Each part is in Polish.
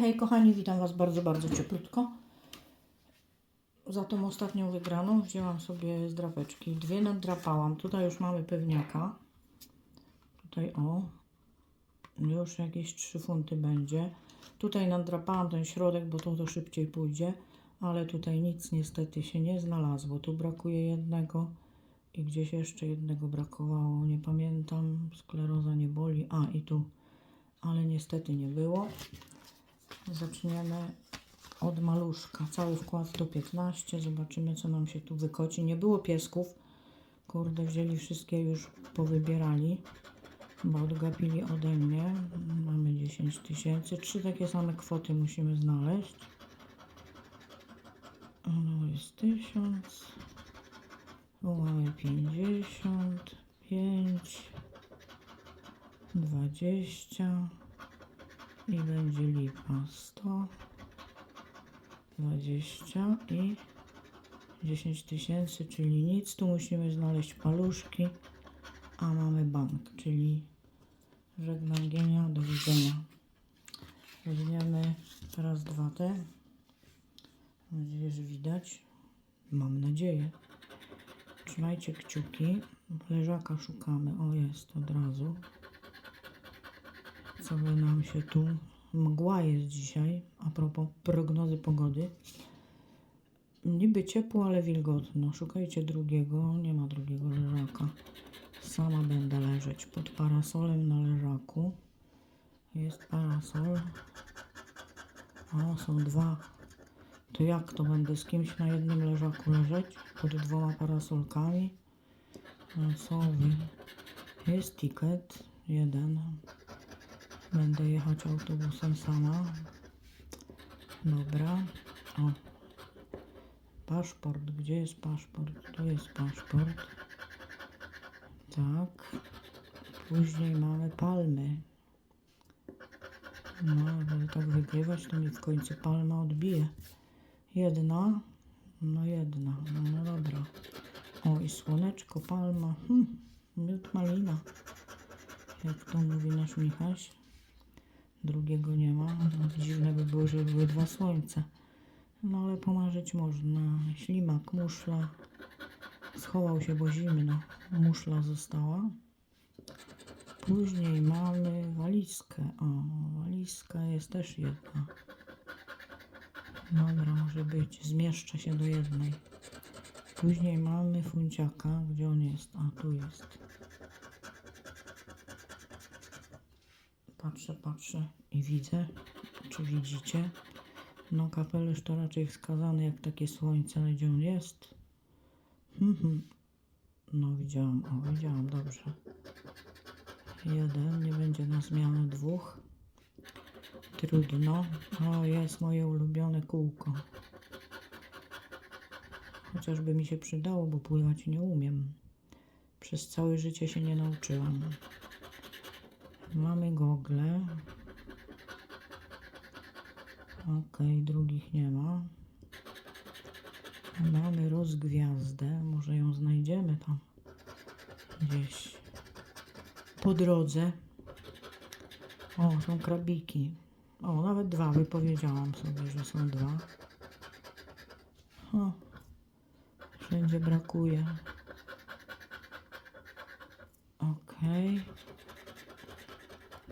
Hej, kochani, witam Was bardzo, bardzo cieplutko. Za tą ostatnią wygraną wzięłam sobie zdrapeczki. Dwie nadrapałam. Tutaj już mamy pewniaka. Tutaj o. Już jakieś 3 funty będzie. Tutaj nadrapałam ten środek, bo to, to szybciej pójdzie. Ale tutaj nic niestety się nie znalazło. Tu brakuje jednego i gdzieś jeszcze jednego brakowało. Nie pamiętam. Skleroza nie boli. A i tu. Ale niestety nie było. Zaczniemy od maluszka. Cały wkład 115. Zobaczymy, co nam się tu wykoci. Nie było piesków. Kurde, wzięli wszystkie już powybierali, bo odgapili ode mnie. Mamy 10 tysięcy. Trzy takie same kwoty musimy znaleźć. No jest 1000. Tu mamy 50. 5. 20. I będzie lipa 100, 20 i 10 tysięcy, czyli nic. Tu musimy znaleźć paluszki, a mamy bank, czyli żegnam Gienia, do widzenia. Weźmiemy teraz dwa te. Mam nadzieję, że widać. Mam nadzieję. Trzymajcie kciuki. Leżaka szukamy. O, jest od razu co by nam się tu. Mgła jest dzisiaj, a propos prognozy pogody. Niby ciepło, ale wilgotno. Szukajcie drugiego, nie ma drugiego leżaka. Sama będę leżeć pod parasolem na leżaku. Jest parasol. O, są dwa. To jak to będę z kimś na jednym leżaku leżeć? Pod dwoma parasolkami? No co wy? Jest ticket. Jeden. Będę jechać autobusem sama. Dobra. O. Paszport. Gdzie jest paszport? Tu jest paszport. Tak. Później mamy palmy. No, żeby tak wygrywać, to mi w końcu palma odbije. Jedna. No jedna. No, no dobra. O, i słoneczko, palma. Hm, miód malina. Jak to mówi nasz Michaś. Drugiego nie ma. Dziwne by było, żeby były dwa słońce. No ale pomarzyć można. Ślimak, muszla. Schował się, bo zimno. Muszla została. Później mamy walizkę. O, walizka jest też jedna. Dobra, może być. Zmieszczę się do jednej. Później mamy funciaka. Gdzie on jest? A, tu jest. Patrzę, patrzę i widzę. Czy widzicie? No, kapelusz to raczej wskazany jak takie słońce, gdzie on jest? Hmm. No, widziałam, o, widziałam, dobrze. Jeden, nie będzie na zmianę dwóch. Trudno. O, jest moje ulubione kółko. Chociażby mi się przydało, bo pływać nie umiem. Przez całe życie się nie nauczyłam. Mamy gogle. Ok, drugich nie ma. Mamy rozgwiazdę. Może ją znajdziemy tam gdzieś po drodze. O, są krabiki. O, nawet dwa wypowiedziałam sobie, że są dwa. O, wszędzie brakuje. Okej.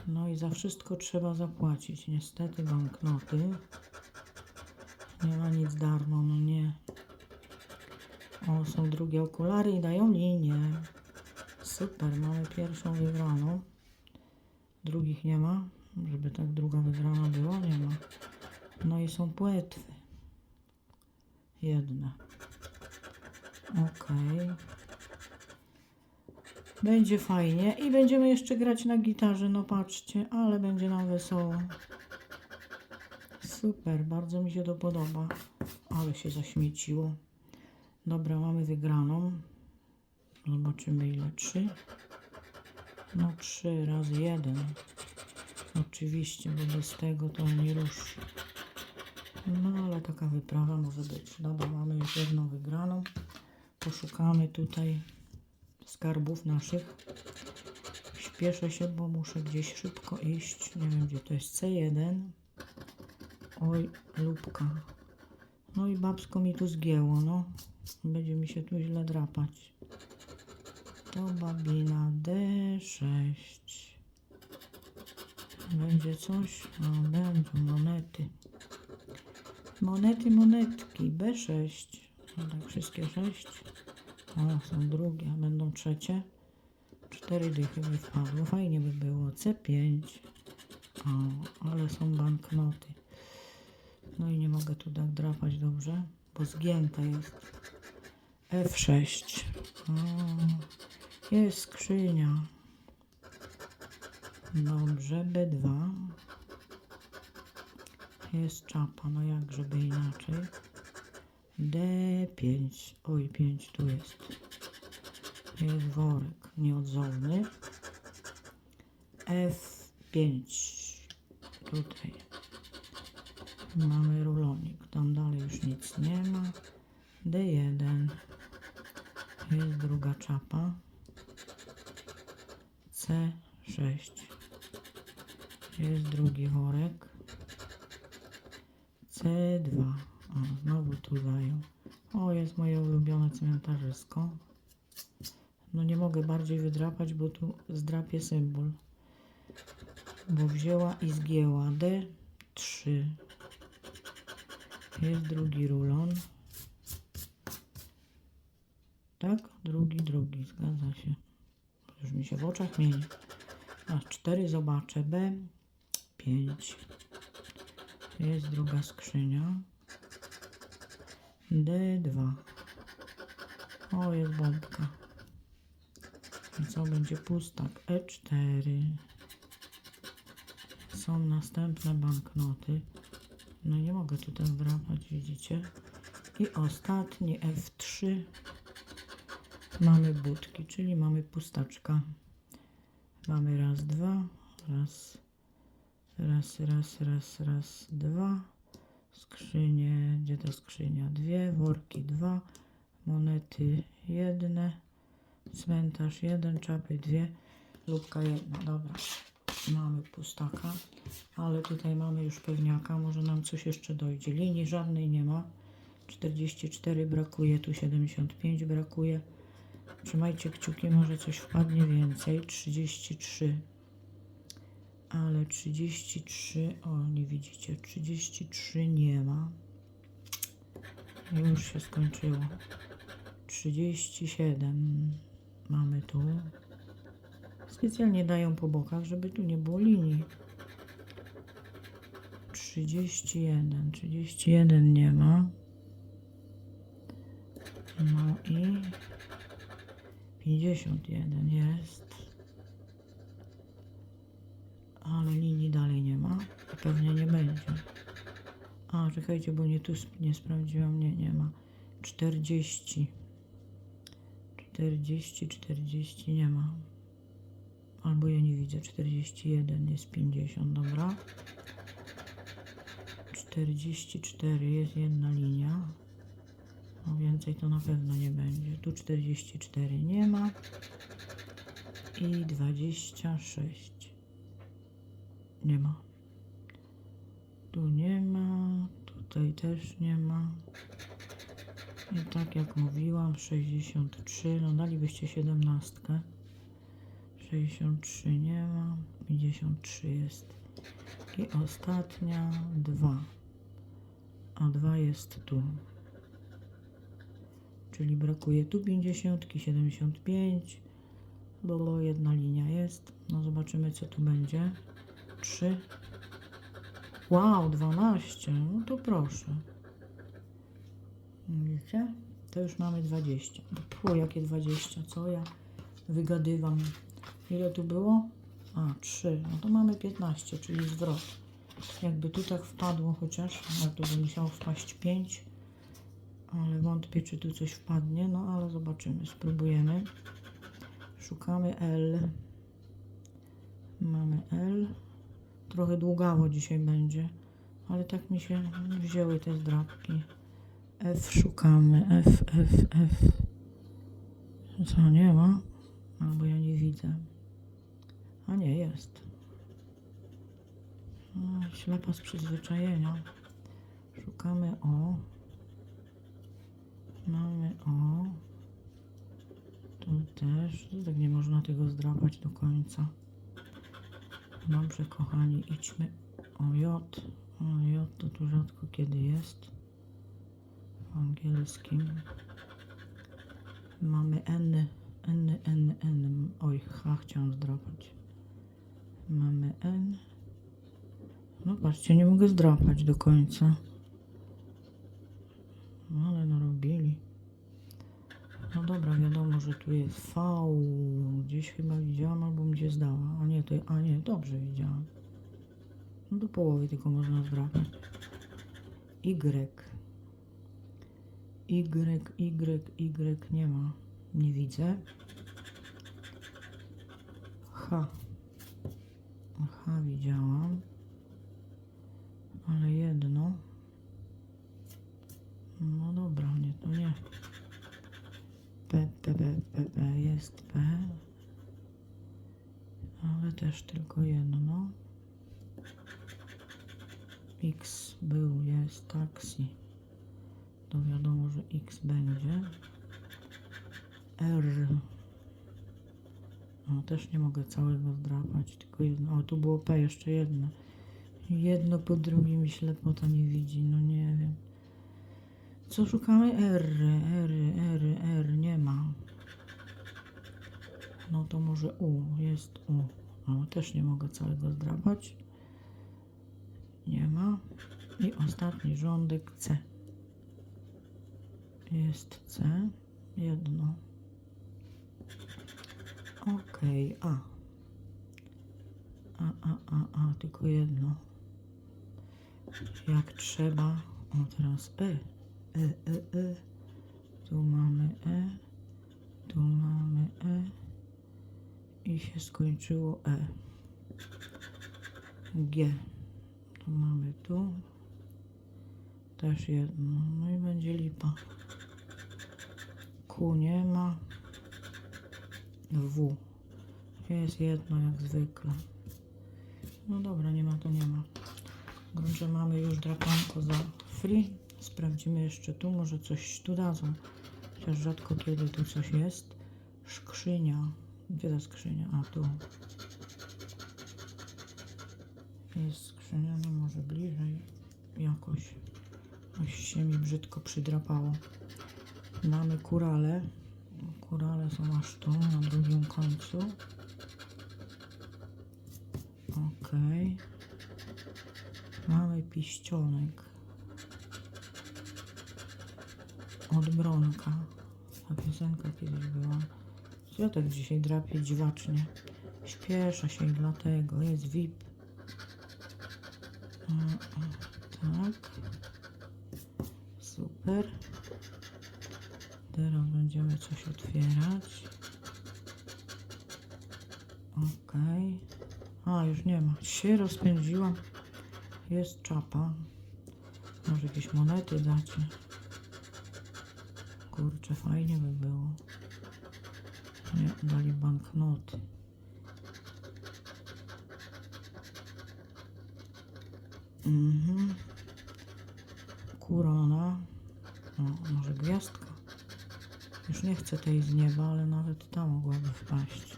No i za wszystko trzeba zapłacić. Niestety banknoty. Nie ma nic darmo, no nie. O, są drugie okulary i dają linię. Super, mamy pierwszą wygraną. Drugich nie ma. Żeby tak druga wygrana była, nie ma. No i są płetwy. Jedna. Okej. Będzie fajnie i będziemy jeszcze grać na gitarze, no patrzcie, ale będzie nam wesoło. Super, bardzo mi się to podoba. Ale się zaśmieciło. Dobra, mamy wygraną. Zobaczymy ile. Trzy. No trzy razy jeden. Oczywiście, bo bez tego to nie ruszy. No ale taka wyprawa może być. Dobra, mamy już jedną wygraną. Poszukamy tutaj skarbów naszych. Śpieszę się, bo muszę gdzieś szybko iść. Nie wiem, gdzie to jest C1. Oj, lubka. No i babsko mi tu zgięło, no. Będzie mi się tu źle drapać. To babina D6. Będzie coś? No, będą monety. Monety, monetki. B6. No tak, wszystkie 6. A, są drugie, a będą trzecie. Cztery dychy by wpadło. Fajnie by było. C5. O, ale są banknoty. No i nie mogę tu tak drapać dobrze, bo zgięta jest. F6. O, jest skrzynia. Dobrze, B2. Jest czapa, no jak żeby inaczej. D5. Oj, 5 tu jest. Jest worek nieodzowny. F5. Tutaj. Mamy rulonik. Tam dalej już nic nie ma. D1. Jest druga czapa. C6. Jest drugi worek. C2. O, znowu tu zajął. O, jest moje ulubione cmentarzysko. No nie mogę bardziej bo tu zdrapię symbol. Bo wzięła i zgięła. D3. Jest drugi rulon. Tak? Drugi, drugi. Zgadza się. Już mi się w oczach mieni. A cztery zobaczę. B. Pięć. Jest druga skrzynia. D2. O, jest bombka. Co będzie pustak? E4. Są następne banknoty. No nie mogę tutaj wdrapać, widzicie? I ostatni F3. Mamy budki, czyli mamy pustaczka. Mamy raz, dwa, raz, raz, raz, raz, raz, dwa. Skrzynie, gdzie ta skrzynia? Dwie, worki dwa, monety jedne, cmentarz jeden, czapy dwie, lubka jedna. Dobra, mamy pustaka, ale tutaj mamy już pewniaka, może nam coś jeszcze dojdzie. Linii żadnej nie ma. 44 brakuje, tu 75 brakuje. Trzymajcie kciuki, może coś wpadnie więcej. 33. Ale 33, o nie widzicie, 33 nie ma. Już się skończyło. 37 mamy tu. Specjalnie dają po bokach, żeby tu nie było linii. 31, 31 nie ma. No i 51 jest. Ale linii dalej nie ma. Pewnie nie będzie. A, czekajcie, bo nie tu nie sprawdziłam. Nie, nie ma. 40. 40, 40 nie ma. Albo ja nie widzę. 41 jest 50, dobra. 44 jest jedna linia. No więcej to na pewno nie będzie. Tu 44 nie ma. I 26. Nie ma. Tu nie ma. Tutaj też nie ma. I tak jak mówiłam, 63. No dalibyście 17. 63 nie ma. 53 jest. I ostatnia 2. A 2 jest tu. Czyli brakuje tu 50, 75. Bo jedna linia jest. No zobaczymy co tu będzie. 3. Wow, 12. No to proszę. Widzicie? To już mamy 20. Pfu, jakie 20? Co ja wygadywam? Ile tu było? A, 3. No to mamy 15, czyli zwrot. Jakby tu tak wpadło chociaż, no to by musiało wpaść 5. Ale wątpię, czy tu coś wpadnie. No ale zobaczymy, spróbujemy. Szukamy L. Mamy L. Trochę długawo dzisiaj będzie, ale tak mi się wzięły te zdrabki. F szukamy. F, F, F. Co, nie ma? Albo ja nie widzę. A nie, jest. O, ślepa z przyzwyczajenia. szukamy o. Mamy o. Tu też. Tak nie można tego zdrapać do końca. Dobrze, kochani, idźmy o J. O J to tu rzadko kiedy jest. Angielskim. Mamy N, N, N, N. Oj, H chciałam zdrapać. Mamy N. No patrzcie, nie mogę zdrapać do końca. No ale narobili. No dobra, wiadomo, że tu jest V. Gdzieś chyba widziałam, albo mi się zdała. A nie, to, a nie, dobrze widziałam. No do połowy tylko można zdrapać. Y. Y, Y, Y nie ma. Nie widzę. H. H widziałam. Ale jedno. No dobra, nie, to nie. P, P, P, P, P, jest P. Ale też tylko jedno. X był, jest taksi. To wiadomo, że X będzie. R. No też nie mogę całego zdrapać, tylko jedno. O, tu było P, jeszcze jedno. Jedno po drugim i ślepota nie widzi, no nie wiem. Co szukamy? R, R, R, R, nie ma. No to może U, jest U. No też nie mogę całego zdrapać. Nie ma. I ostatni rządek C. Jest C. Jedno. Okej, A. A, A, A, A, tylko jedno. Jak trzeba. O, teraz E. E, E, E. Tu mamy E. Tu mamy E. I się skończyło E. G. Tu mamy tu. Też jedno. No i będzie lipa. Nie ma. W. Jest jedno jak zwykle. No dobra, nie ma to nie ma. W gruncie mamy już drapanko za free. Sprawdzimy jeszcze tu, może coś tu dadzą. Chociaż rzadko kiedy tu coś jest. Skrzynia. Gdzie ta skrzynia? A tu. Jest skrzynia, no może bliżej. Jakoś. Coś się mi brzydko przydrapało. Mamy kurale. Kurale są aż tu, na drugim końcu. Okej. Mamy piścionek. Od Bronka. Ta piosenka kiedyś była. Tak dzisiaj drapię dziwacznie. Śpieszę się i dlatego. Jest VIP. O, o, tak. Super. Teraz będziemy coś otwierać. Okej. A, już nie ma. Się rozpędziłam. Jest czapa. Może jakieś monety dacie. Kurczę, fajnie by było. Nie, dali banknoty. Mhm. Kurona. O, może gwiazdka. Już nie chcę tej z nieba, ale nawet ta mogłaby wpaść.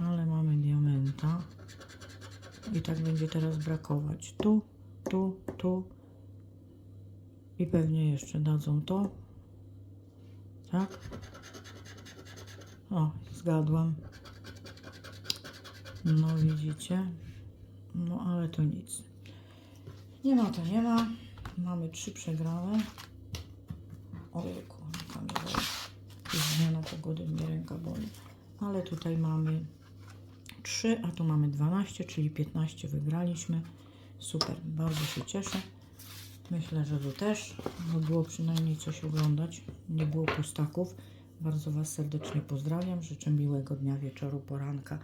Ale mamy diamenta. I tak będzie teraz brakować. Tu, tu, tu. I pewnie jeszcze dadzą to. Tak? O, zgadłam. No widzicie. No ale to nic. Nie ma to nie ma. Mamy trzy przegrane. Ojejku, ręka mnie boli. Jest zmiana pogody, mnie ręka boli. Ale tutaj mamy 3, a tu mamy 12, czyli 15 wygraliśmy. Super, bardzo się cieszę. Myślę, że Wy też, bo było przynajmniej coś oglądać. Nie było pustaków. Bardzo Was serdecznie pozdrawiam. Życzę miłego dnia, wieczoru, poranka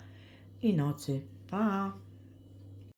i nocy. Pa!